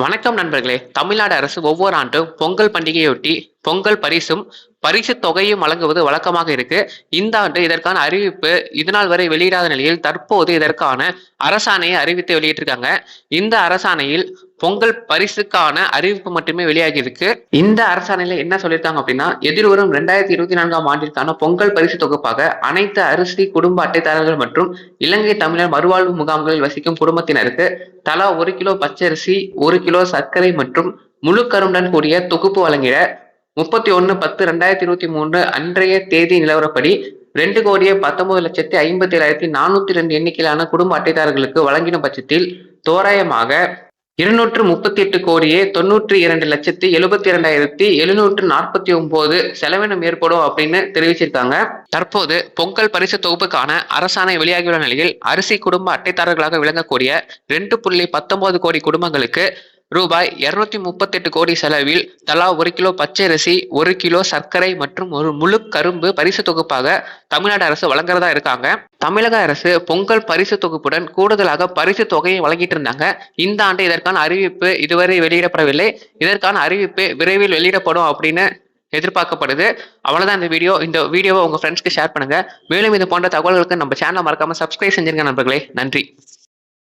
வணக்கம் நண்பர்களே. தமிழ்நாடு அரசு ஒவ்வொரு ஆண்டும் பொங்கல் பண்டிகையொட்டி பொங்கல் பரிசும் பரிசு தொகையும் வழங்குவது வழக்கமாக இருக்கு. இந்த ஆண்டு இதற்கான அறிவிப்பு இதனால் வரை வெளியிடாத நிலையில் தற்போது இதற்கான அரசாணையை அறிவித்து வெளியிட்டிருக்காங்க. இந்த அரசாணையில் பொங்கல் பரிசுக்கான அறிவிப்பு மட்டுமே வெளியாகி இருக்கு இந்த அரசாணையில என்ன சொல்லியிருக்காங்க அப்படின்னா எதிர்வரும் ரெண்டாயிரத்தி இருபத்தி நான்காம் ஆண்டிற்கான பொங்கல் பரிசு தொகுப்பாக அனைத்து அரிசி குடும்ப அட்டைதாரர்கள் மற்றும் இலங்கை தமிழர் மறுவாழ்வு முகாம்களில் வசிக்கும் குடும்பத்தினருக்கு தலா ஒரு கிலோ பச்சரிசி ஒரு கிலோ சர்க்கரை மற்றும் முழு கரும்புடன் கூடிய தொகுப்பு வழங்கிட முப்பத்தி ஒன்று பத்து ரெண்டாயிரத்தி இருபத்தி மூணு அன்றைய தேதி நிலவரப்படி ரெண்டு கோடியே பத்தொன்பது லட்சத்தி ஐம்பத்தி ஏழாயிரத்தி நானூத்தி ரெண்டு எண்ணிக்கையிலான குடும்ப அட்டைதாரர்களுக்கு வழங்கின பட்சத்தில் தோராயமாக இருநூற்று முப்பத்தி எட்டு கோடியே தொண்ணூற்றி இரண்டு லட்சத்தி எழுபத்தி இரண்டாயிரத்தி எழுநூற்று நாற்பத்தி ஒன்பது செலவினம் ஏற்படும் அப்படின்னு தெரிவிச்சிருக்காங்க. தற்போது பொங்கல் பரிசு தொகுப்புக்கான அரசாணை வெளியாகியுள்ள நிலையில் அரிசி குடும்ப அட்டைதாரர்களாக விளங்கக்கூடிய ரெண்டு புள்ளி பத்தொன்பது கோடி குடும்பங்களுக்கு ரூபாய் இருநூத்தி முப்பத்தி எட்டு கோடி செலவில் தலா ஒரு கிலோ பச்சை அரிசி ஒரு கிலோ சர்க்கரை மற்றும் ஒரு முழு கரும்பு பரிசு தொகுப்பாக தமிழ்நாடு அரசு வழங்குறதா இருக்காங்க. தமிழக அரசு பொங்கல் பரிசு தொகுப்புடன் கூடுதலாக பரிசு தொகையை வழங்கிட்டு இருந்தாங்க. இந்த ஆண்டு இதற்கான அறிவிப்பு இதுவரை வெளியிடப்படவில்லை. இதற்கான அறிவிப்பு விரைவில் வெளியிடப்படும் அப்படின்னு எதிர்பார்க்கப்படுது. அவ்வளோதான் இந்த வீடியோ. இந்த வீடியோவை உங்கள் ஃப்ரெண்ட்ஸ்க்கு ஷேர் பண்ணுங்கள் மேலும் இது போன்ற தகவல்களுக்கு நம்ம சேனலை மறக்காமல் சப்ஸ்கிரைப் செஞ்சிருங்க நண்பர்களே. நன்றி.